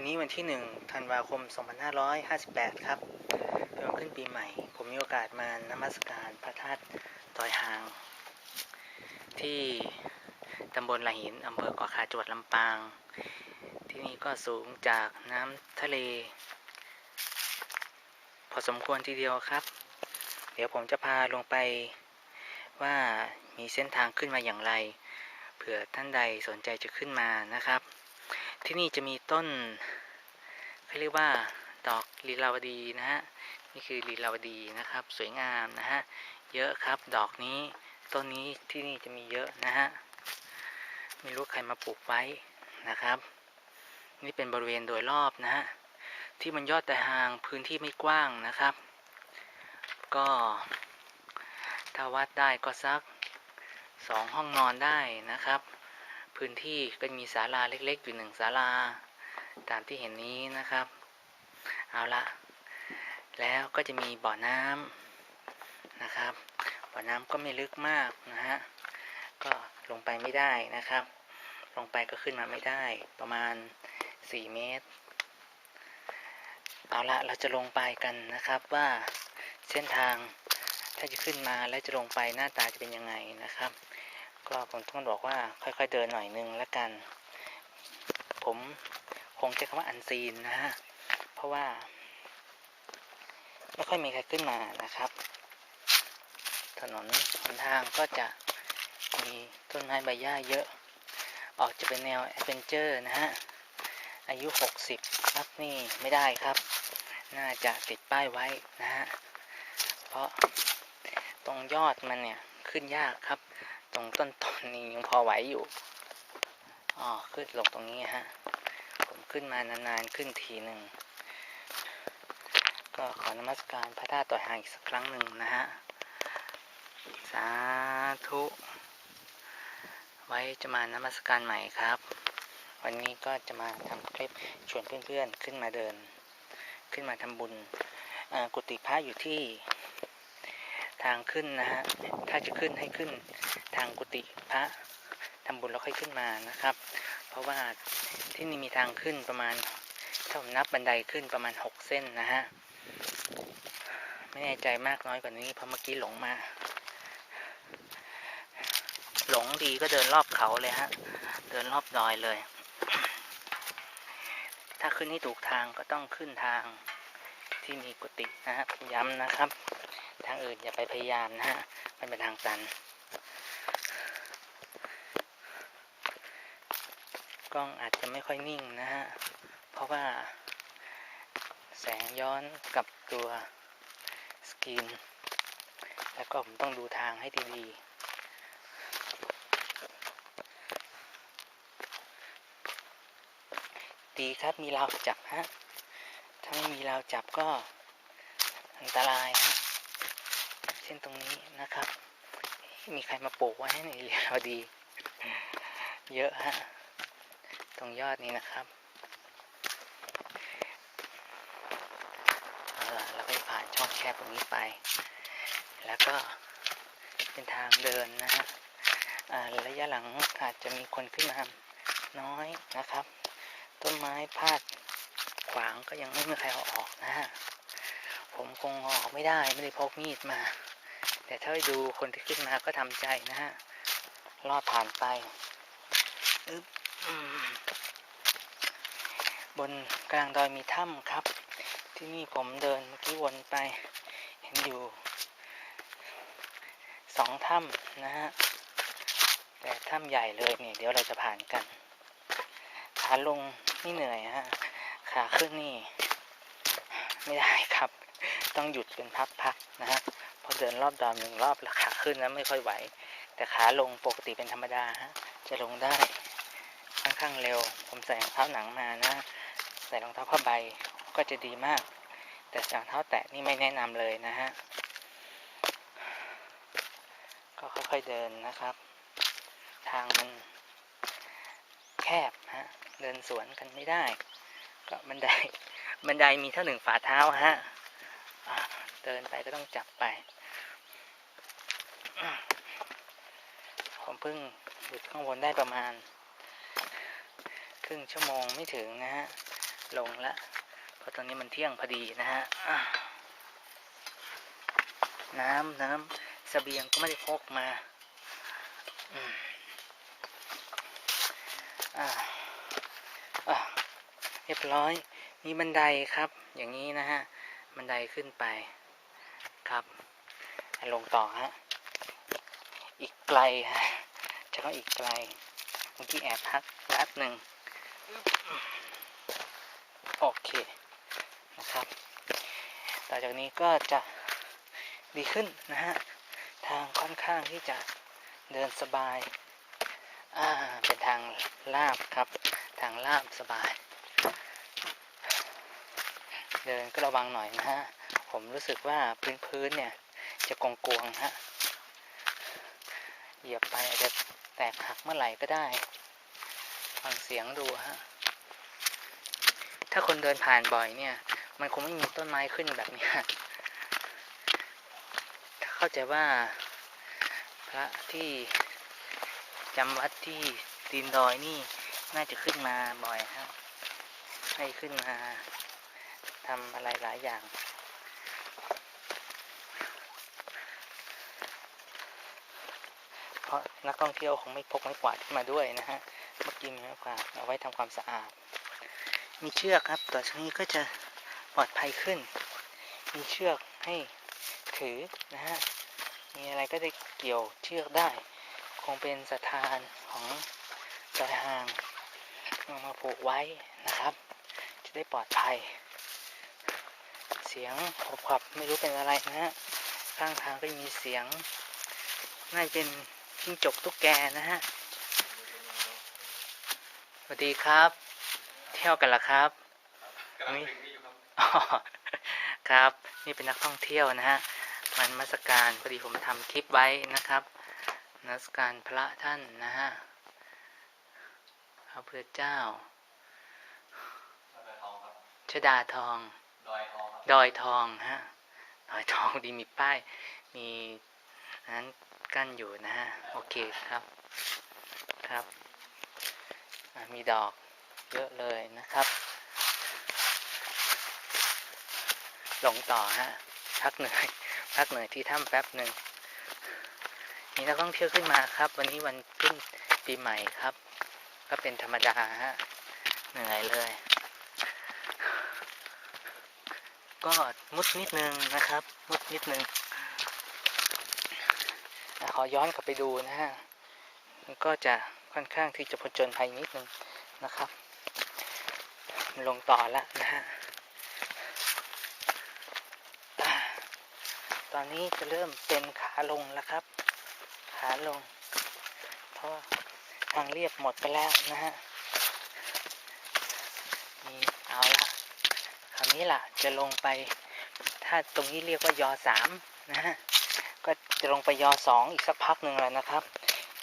วันนี้วันที่หนึ่งธันวาคม 2558 ครับเป็นวันขึ้นปีใหม่ ผมมีโอกาสมานมัสการพระธาตุดอยหาง ที่ตำบลละหินอำเภอเกาะขาจังหวัดลำปาง ที่นี่ก็สูงจากน้ำทะเล พอสมควรทีเดียวครับ เดี๋ยวผมจะพาลงไปว่ามีเส้นทางขึ้นมาอย่างไร เผื่อท่านใดสนใจจะขึ้นมานะครับที่นี่จะมีต้น เขาเรียกว่าดอกลีลาวดีนะฮะนี่คือลีลาวดีนะครับ สวยงามนะฮะเยอะครับดอกนี้ต้นนี้ที่นี่จะมีเยอะนะฮะไม่รู้ใครมาปลูกไว้นะครับ นี่เป็นบริเวณโดยรอบนะฮะที่มันยอดแต่ห่างพื้นที่ไม่กว้างนะครับ ก็ถ้าวัดได้ก็สักสองห้องนอนได้นะครับ พื้นที่ก็มีศาลาเล็กๆอยู่หนึ่งศาลา ตามที่เห็นนี้นะครับ เอาละแล้วก็จะมีบ่อน้ำนะครับ บ่อน้ำก็ไม่ลึกมากนะฮะก็ลงไปไม่ได้นะครับ ลงไปก็ขึ้นมาไม่ได้ประมาณ 4 เมตร เอาละเราจะลงไปกันนะครับว่าเส้นทางถ้าจะขึ้นมาแล้วจะลงไปหน้าตาจะเป็นยังไงนะครับ ก็ผมต้องบอกว่าค่อยๆเดินหน่อยนึงแล้วกัน ผม คงใช้คำว่าอันซีนนะฮะ เพราะว่า ไม่ค่อยมีใครขึ้นมานะครับ ถนนหนทางก็จะมีต้นไม้ใบหญ้าเยอะ ออกจะเป็นแนวแอดเวนเจอร์นะฮะ อายุ 60 ครับนี่ไม่ได้ครับ น่าจะติดป้ายไว้นะฮะ เพราะตรงยอดมันเนี่ยขึ้นยากครับ ตรงต้นตอนนี้ยังพอไหวอยู่ อ๋อ ขึ้นลงตรงนี้ฮะ ขึ้นมานานๆขึ้นทีหนึ่ง ก็ขอนมัสการพระธาตุต่อยหางอีกสักครั้งหนึ่งนะฮะ สาธุ ไว้จะมานมัสการใหม่ครับ วันนี้ก็จะมาทำคลิปชวนเพื่อนๆขึ้นมาเดิน ขึ้นมาทำบุญกุฏิพระอยู่ที่ทางขึ้นนะฮะ ถ้าจะขึ้นให้ขึ้นทางกุฏิพระทำบุญแล้วค่อยขึ้นมานะครับ เพราะว่า ที่นี่มีทางขึ้นประมาณถ้าผมนับบันไดขึ้นประมาณหกเส้นนะฮะ ไม่แน่ใจมากน้อยกว่านี้เพราะเมื่อกี้หลงมา หลงดีก็เดินรอบเขาเลยฮะ เดินรอบดอยเลย ถ้าขึ้นให้ถูกทางก็ต้องขึ้นทางที่มีกุฏินะฮะย้ำนะครับ ทางอื่นอย่าไปพยายามนะฮะ มันเป็นทางตัน กล้องอาจจะไม่ค่อยนิ่งนะฮะ เพราะว่าแสงย้อนกับตัวสกรีน แล้วก็ผมต้องดูทางให้ดีๆดีครับมีราวจับฮะ ถ้าไม่มีราวจับก็อันตรายฮะ เช่นตรงนี้นะครับ มีใครมาปลูกไว้ให้ในเรียวดี เยอะฮะ ตรงยอดนี้นะครับเอาล่ะเราก็ผ่านช่องแคบตรงนี้ไป แล้วก็เป็นทางเดินนะฮะระยะหลังอาจจะมีคนขึ้นมาน้อยนะครับ ต้นไม้พาดขวางก็ยังไม่มีใครเอาออกนะฮะผมคงออกไม่ได้ไม่ได้พกมีดมา แต่ถ้าดูคนที่ขึ้นมาก็ทำใจนะฮะรอดผ่านไปอึ๊บ บนกลางดอยมีถ้ำครับ ที่นี่ผมเดินเมื่อกี้วนไป เห็นอยู่สองถ้ำนะฮะ แต่ถ้ำใหญ่เลยเนี่ยเดี๋ยวเราจะผ่านกันขาลงไม่เหนื่อยฮะ ขาขึ้นนี่ ไม่ได้ครับ ต้องหยุดเป็นพักๆนะฮะพราะเดินรอบดอยหนึ่งรอบแล้วขาขึ้นแล้วไม่ค่อยไหว แต่ขาลงปกติเป็นธรรมดาฮะจะลงได้ค่อนข้างเร็ว ผมใส่รองเท้าหนังมานะ ใส่รองเท้าผ้าใบก็จะดีมาก แต่รองเท้าแตะนี่ไม่แนะนำเลยนะฮะ ก็ค่อยๆเดินนะครับ ทางมันแคบฮะ เดินสวนกันไม่ได้ ก็บันไดบันไดมีเท่าหนึ่งฝ่าเท้าฮะ เดินไปก็ต้องจับไป ผมเพิ่งหยุดข้างบนได้ประมาณ ครึ่งชั่วโมงไม่ถึงนะฮะ ลงละเพราะตอนนี้มันเที่ยงพอดีนะฮะน้ำน้ำสเสบียงก็ไม่ได้พกมาอืมอ่าเรียบร้อย มีบันไดครับ อย่างนี้นะฮะ บันไดขึ้นไปครับ ลงต่อฮะ อีกไกลฮะ จะก็อีกไกลเมื่อกี้แอบพักแป๊บหนึ่ง โอเคนะครับต่อจากนี้ก็จะดีขึ้นนะฮะทางค่อนข้างที่จะเดินสบายอ่าเป็นทางลาบครับ ทางลาบสบาย เดินก็ระวังหน่อยนะฮะผมรู้สึกว่าพื้นพื้นเนี่ยจะกงกวงฮะเหยียบไปอาจจะแตกหักเมื่อไหร่ก็ได้ ฟังเสียงดูฮะ ถ้าคนเดินผ่านบ่อยเนี่ย มันคงไม่มีต้นไม้ขึ้นแบบนี้ถ้าเข้าใจว่า พระที่จำวัดที่ตีนดอยนี่น่าจะขึ้นมาบ่อยฮะให้ขึ้นมาทำอะไรหลายอย่างเพราะนักท่องเที่ยวคงไม่พกไม้กวาดขึ้นมาด้วยนะฮะเมื่อกี้มีไม้กวาดเอาไว้ทำความสะอาด มีเชือกครับ ต่อจากนี้ก็จะปลอดภัยขึ้น มีเชือกให้ถือนะฮะ มีอะไรก็ได้เกี่ยวเชือกได้ คงเป็นสถานของดอยหางเอามาผูกไว้นะครับ จะได้ปลอดภัย เสียงขบขับไม่รู้เป็นอะไรนะฮะ ข้างทางก็มีเสียง น่าจะเป็นจิ้งจกตุ๊กแกนะฮะ สวัสดีครับ ที่ยวกันเหรอครับกำลังถึงนี่อยู่ครับอ๋อครับ นี่เป็นนักท่องเที่ยวนะฮะมันนมัสการพอดีผมทำคลิปไว้นะครับนมัสการพระท่านนะฮะพระพุทธเจ้าดอยทองครับชดาทองดอยทองครับดอยทองฮะดอยทองดีมีป้าย มีอันนั้นกั้นอยู่นะฮะ โอเคครับ ครับอะมีดอก เยอะเลยนะครับ ลงต่อฮะ พักเหนื่อย พักเหนื่อยที่ถ้ำแป๊บหนึ่งมีนักท่องเที่ยวขึ้นมาครับ วันนี้วันขึ้นปีใหม่ครับ ก็เป็นธรรมดาฮะ เหนื่อยเลย ก็มุดนิดนึงนะครับ มุดนิดนึงอะขอย้อนกลับไปดูนะฮะ มันก็จะค่อนข้างที่จะผจญภัยนิดนึงนะครับ ลงต่อแล้วนะฮะ ตอนนี้จะเริ่มเป็นขาลงแล้วครับ ขาลง เพราะทางเรียบหมดไปแล้วนะฮะนี่เอาละคราวนี้ล่ะจะลงไป ถ้าตรงนี้เรียกว่ายอสามนะฮะ ก็จะลงไปยอสองอีกสักพักหนึ่งแล้วนะครับ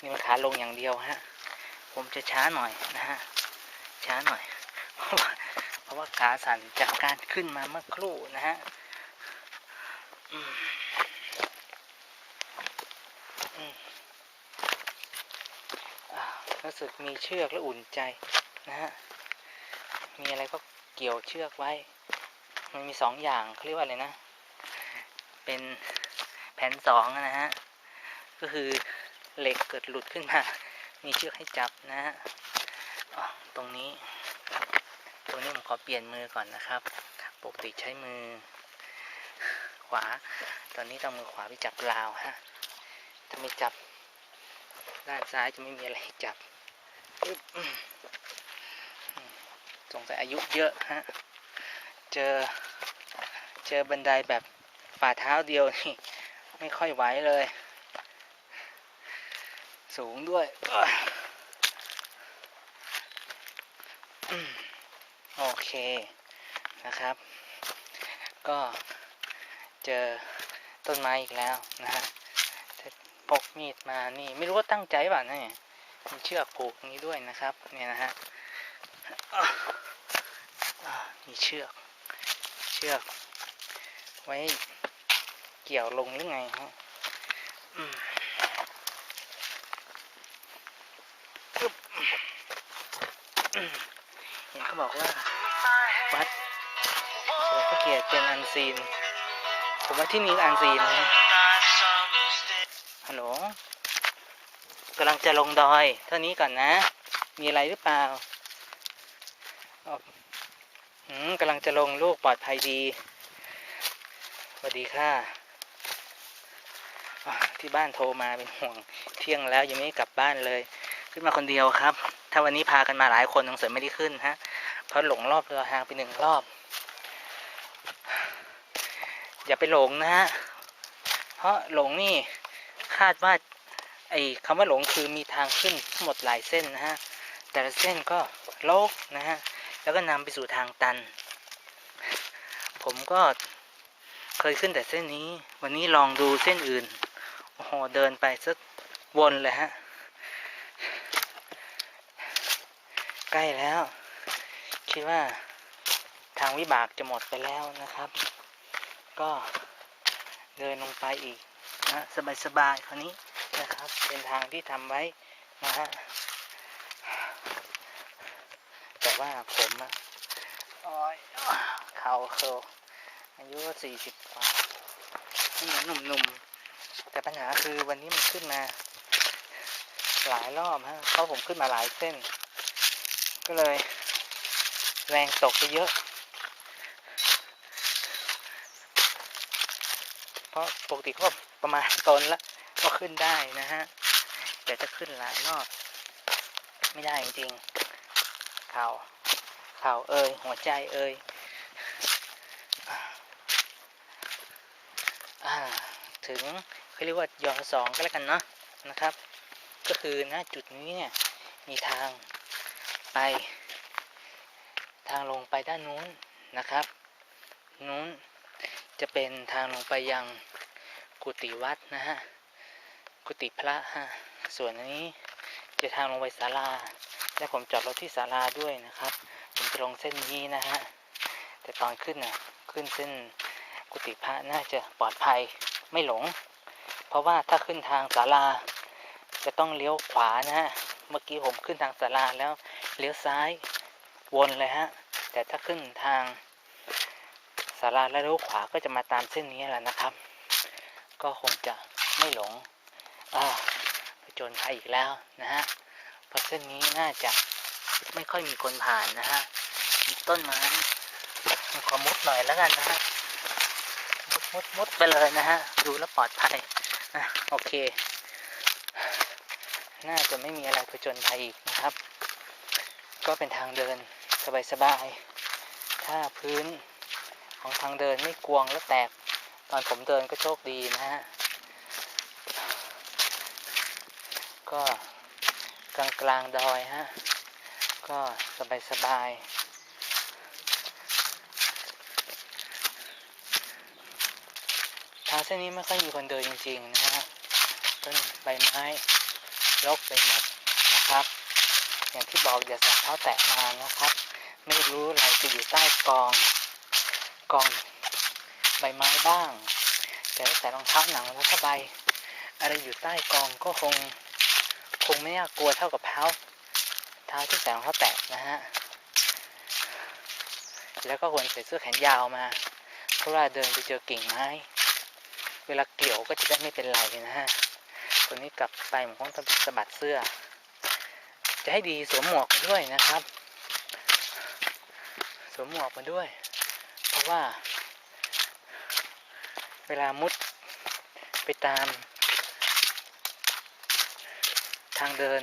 นี่มันขาลงอย่างเดียวฮะ ผมจะช้าหน่อยนะฮะ ช้าหน่อย เพราะว่าขาสั่นจากการขึ้นมาเมื่อครู่นะฮะอืมอืมรู้สึกมีเชือกและอุ่นใจนะฮะ มีอะไรก็เกี่ยวเชือกไว้ มันมีสองอย่างเขาเรียกว่าอะไรนะ เป็นแผ่นสองนะฮะ ก็คือเหล็กเกิดหลุดขึ้นมา มีเชือกให้จับนะฮะ ตรงนี้ ตรงนี้ผมขอเปลี่ยนมือก่อนนะครับ ปกติใช้มือ ขวา ตอนนี้ต้องมือขวาไปจับราวฮะ ถ้าไม่จับด้านซ้ายจะไม่มีอะไรจับสงสัยอายุเยอะฮะ เจอ เจอบันไดแบบฝ่าเท้าเดียวนี่ไม่ค่อยไหวเลย สูงด้วยเอ้ยอืมโอ เคนะครับ ก็เจอต้นไม้อีกแล้วนะฮะพกมีดมานี่ไม่รู้ว่าตั้งใจป่ะนี่มีเชือกผูกนี้ด้วยนะครับเนี่ยนะฮะอะอะมีเชือก เชือก ไว้เกี่ยวลงหรือไงฮะเห็นเขาบอกว่า วัดเฉลิมพระเกียรติเป็นอันซีน ผมว่าที่นี้อันซีนฮัลโหลกำลังจะลงดอย เท่านี้ก่อนนะ มีอะไรหรือเปล่าอ๋อหืมกำลังจะลงลูกปลอดภัยดีสวัสดีค่ะ ที่บ้านโทรมาเป็นห่วง เที่ยงแล้วยังไม่กลับบ้านเลย ขึ้นมาคนเดียวครับ ถ้าวันนี้พากันมาหลายคนสงสัยไม่ได้ขึ้นฮะ เพราะหลงรอบเรือหางไปหนึ่งรอบ อย่าไปหลงนะฮะ เพราะหลงนี่คาดว่าไอ้คำว่าหลงคือมีทางขึ้นหมดหลายเส้นนะฮะ แต่ละเส้นก็โลกนะฮะ แล้วก็นำไปสู่ทางตัน ผมก็เคยขึ้นแต่เส้นนี้ วันนี้ลองดูเส้นอื่น โอ้โห เดินไปสักวนเลยฮะ ใกล้แล้ว คิดว่าทางวิบากจะหมดไปแล้วนะครับ ก็เดินลงไปอีกนะสบายๆคราวนี้นะครับเป็นทางที่ทำไว้นะฮะแต่ว่าผมอะโอ้ยเข่าเคลอายุสี่สิบกว่าไม่เหมือนหนุ่มๆ แต่ปัญหาคือวันนี้มันขึ้นมา หลายรอบฮะเพราะผมขึ้นมาหลายเส้น ก็เลย แรงตกไปเยอะ เพราะปกติก็ประมาณตนละก็ขึ้นได้นะฮะ แต่ถ้าขึ้นหลายรอบไม่ได้จริงๆเข่าเข่าเอ่ยหัวใจเอ่ยอถึงเขาเรียกว่ายอสองก็แล้วกันเนาะนะครับ ก็คือณจุดนี้เนี่ยมีทางไป ทางลงไปด้านนู้นนะครับ นู้นจะเป็นทางลงไปยังกุฏิวัดนะฮะ กุฏิพระฮะ ส่วนอันนี้จะทางลงไปศาลา และผมจอดรถที่ศาลาด้วยนะครับ ผมจะลงเส้นนี้นะฮะ แต่ตอนขึ้นน่ะขึ้นเส้นกุฏิพระน่าจะปลอดภัยไม่หลง เพราะว่าถ้าขึ้นทางศาลาจะต้องเลี้ยวขวานะฮะ เมื่อกี้ผมขึ้นทางศาลาแล้วเลี้ยวซ้าย วนเลยฮะ แต่ถ้าขึ้นทางศาลาแล้วเลี้ยวขวาก็จะมาตามเส้นนี้แหละนะครับ ก็คงจะไม่หลงอ่าไปจนภัยอีกแล้วนะฮะเพราะเส้นนี้น่าจะไม่ค่อยมีคนผ่านนะฮะ มีต้นไม้ขอมุดหน่อยแล้วกันนะฮะ มุดมุดมุดไปเลยนะฮะ ดูแลปลอดภัยอะโอเค น่าจะไม่มีอะไรผจญภัยอีกนะครับ ก็เป็นทางเดินสบายๆ ถ้าพื้นของทางเดินไม่กวงและแตก ตอนผมเดินก็โชคดีนะฮะ ก็กลางกลางๆดอยฮะ ก็สบายๆทางเส้นนี้ไม่ค่อยมีคนเดินจริงๆนะฮะ ต้นใบไม้รกไปหมดนะครับ อย่างที่บอกอย่าใส่งเท้าแตะมานะครับ ไม่รู้อะไรจะอยู่ใต้กอง กองใบไม้บ้าง แต่ถ้าใส่รองเท้าหนังแล้วผ้าใบ อะไรอยู่ใต้กองก็คงคงไม่น่ากลัวเท่ากับเท้าเท้าที่ใส่รองเท้าแตะนะฮะแล้วก็ควรใส่เสื้อแขนยาวมา เพราะว่าเดินไปเจอกิ่งไม้ เวลาเกี่ยวก็จะได้ไม่เป็นไรนะฮะ ตัวนี้กลับไปผมต้องสะบัดเสื้อ จะให้ดีสวมหมวกมาด้วยนะครับ สวมหมวกมาด้วย เพราะว่า เวลามุดไปตาม ทางเดิน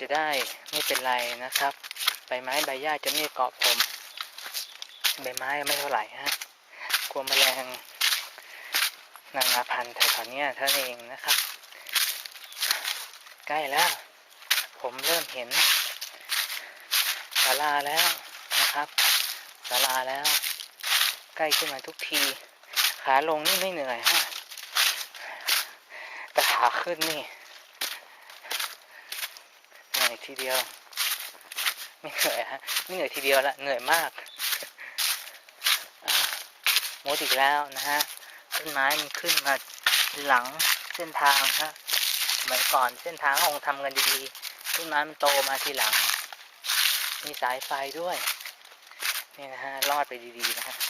จะได้ไม่เป็นไรนะครับ ใบไม้ใบหญ้าจะไม่เกาะผม ใบไม้ไม่เท่าไหร่ฮะกลัวแมลงนานาพันธุ์แถวๆนี้เท่านั้นเองนะครับ ใกล้แล้ว ผมเริ่มเห็นศาลาแล้วนะครับศาลาแล้ว ใกล้ขึ้นมาทุกที ขาลงนี่ไม่เหนื่อยฮะแต่ขาขึ้นนี่เหนื่อยทีเดียว ไม่เหนื่อยฮะไม่เหนื่อยทีเดียวละเหนื่อยมากอะมดอีกแล้วนะฮะต้นไม้มันขึ้นมาหลังเส้นทางฮะสมัยก่อนเส้นทางคงทำกันดีๆ ต้นไม้มันโตมาทีหลัง มีสายไฟด้วย นี่นะฮะ รอดไปดีๆนะฮะ